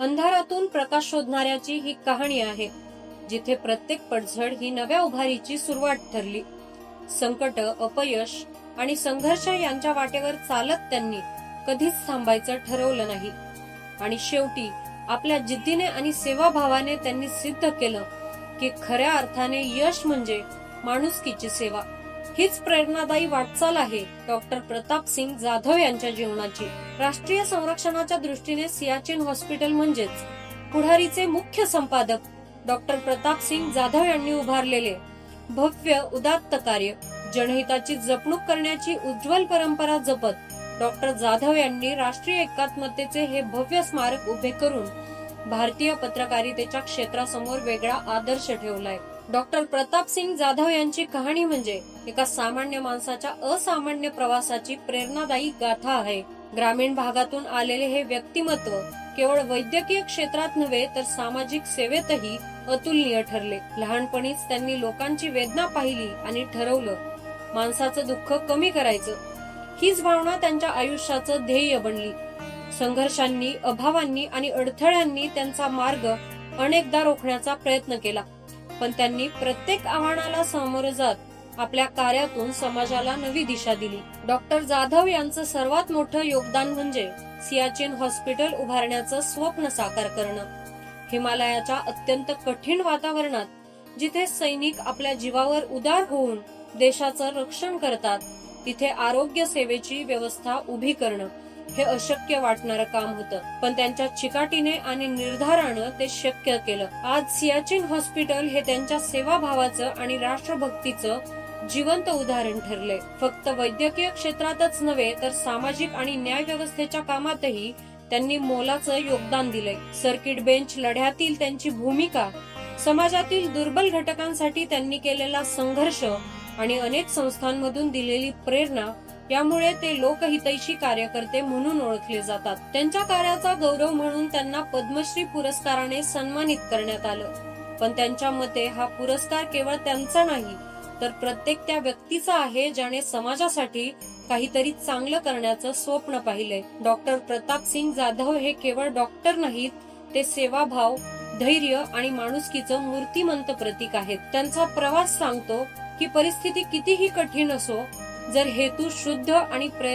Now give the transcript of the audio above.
अंधारातून प्रकाश शोधणाऱ्याची ही कहाणी आहे जिथे प्रत्येक पडझड ही नव्या उभारीची सुरुवात ठरली. संकट अपयश आणि संघर्ष यांच्या वाटेवर चालत त्यांनी कधीच थांबायचं ठरवलं नाही. आणि शेवटी आपल्या जिद्दीने आणि सेवाभावाने त्यांनी सिद्ध केलं की खऱ्या अर्थाने यश म्हणजे माणुसकीची सेवा. हीच प्रेरणादायी वाटचाल आहे डॉक्टर प्रताप सिंग जाधव यांच्या जीवनाची. राष्ट्रीय संरक्षणाच्या दृष्टीने सियाचीन हॉस्पिटल म्हणजेच पुढारीचे मुख्य संपादक डॉक्टर प्रताप सिंग जाधव यांनी उभारलेले भव्य उदात्त कार्य जनहिताची जपणूक करण्याची उज्ज्वल परंपरा जपत डॉक्टर जाधव यांनी राष्ट्रीय एकात्मतेचे हे भव्य स्मारक उभे करून भारतीय पत्रकारितेच्या क्षेत्रासमोर वेगळा आदर्श ठेवलाय. डॉक्टर प्रताप सिंग जाधव यांची कहाणी म्हणजे एका सामान्य माणसाच्या असामान्य प्रवासाची प्रेरणादायी गाथा आहे. ग्रामीण भागातून आलेले हे व्यक्तिमत्व केवळ वैद्यकीय क्षेत्रात नव्हे तर सामाजिक सेवेतही अतुलनीय ठरले. लहानपणीच त्यांनी लोकांची वेदना पाहिली आणि ठरवलं माणसाचं दुःख कमी करायचं. हीच भावना त्यांच्या आयुष्याचं ध्येय बनली. संघर्षांनी अभावांनी आणि अडथळ्यांनी त्यांचा मार्ग अनेकदा रोखण्याचा प्रयत्न केला. पण त्यांनी प्रत्येक आव्हानाला सामोरं जात आपल्या कार्यातून समाजाला नवी दिशा दिली. डॉक्टर जाधव यांचं सर्वात मोठं योगदान म्हणजे सियाचीन हॉस्पिटल उभारण्याचं स्वप्न साकार करणं. हिमालयाच्या अत्यंत कठीण वातावरणात जिथे सैनिक आपल्या जीवावर उदार होऊन देशाचं रक्षण करतात तिथे आरोग्य सेवेची व्यवस्था उभी करणं हे अशक्य वाटणारं काम होतं. पण त्यांच्या चिकाटीने आणि निर्धारानं ते शक्य केलं. आज सियाचिन हॉस्पिटल हे त्यांच्या सेवाभावाचं आणि राष्ट्रभक्तीचं जिवंत उदाहरण ठरले. फक्त वैद्यकीय क्षेत्रातच नव्हे तर सामाजिक आणि न्याय व्यवस्थेच्या कामातही त्यांनी मोलाचं योगदान दिलंय. सर्किट बेंच लढ्यातील त्यांची भूमिका समाजातील दुर्बल घटकांसाठी त्यांनी केलेला संघर्ष आणि अनेक संस्थांमधून दिलेली प्रेरणा यामुळे ते लोकहितैषी कार्यकर्ते म्हणून ओळखले जातात. त्यांच्या कार्याचा गौरव म्हणून त्यांना पद्मश्री पुरस्काराने सन्मानित करण्यात आलं. पण त्यांच्या मते हा पुरस्कार केवळ त्यांचा नाही तर प्रत्येक त्या व्यक्तीचा आहे ज्याने समाजासाठी काहीतरी चांगलं करण्याचं स्वप्न पाहिलंय. डॉक्टर प्रताप सिंग जाधव हे केवळ डॉक्टर नाहीत ते सेवाभाव धैर्य आणि माणुसकीचं मूर्तिमंत प्रतीक आहेत. त्यांचा प्रवास सांगतो की परिस्थिती कितीही कठीण असो जर हेतू शुद्ध आणि प्रयत्न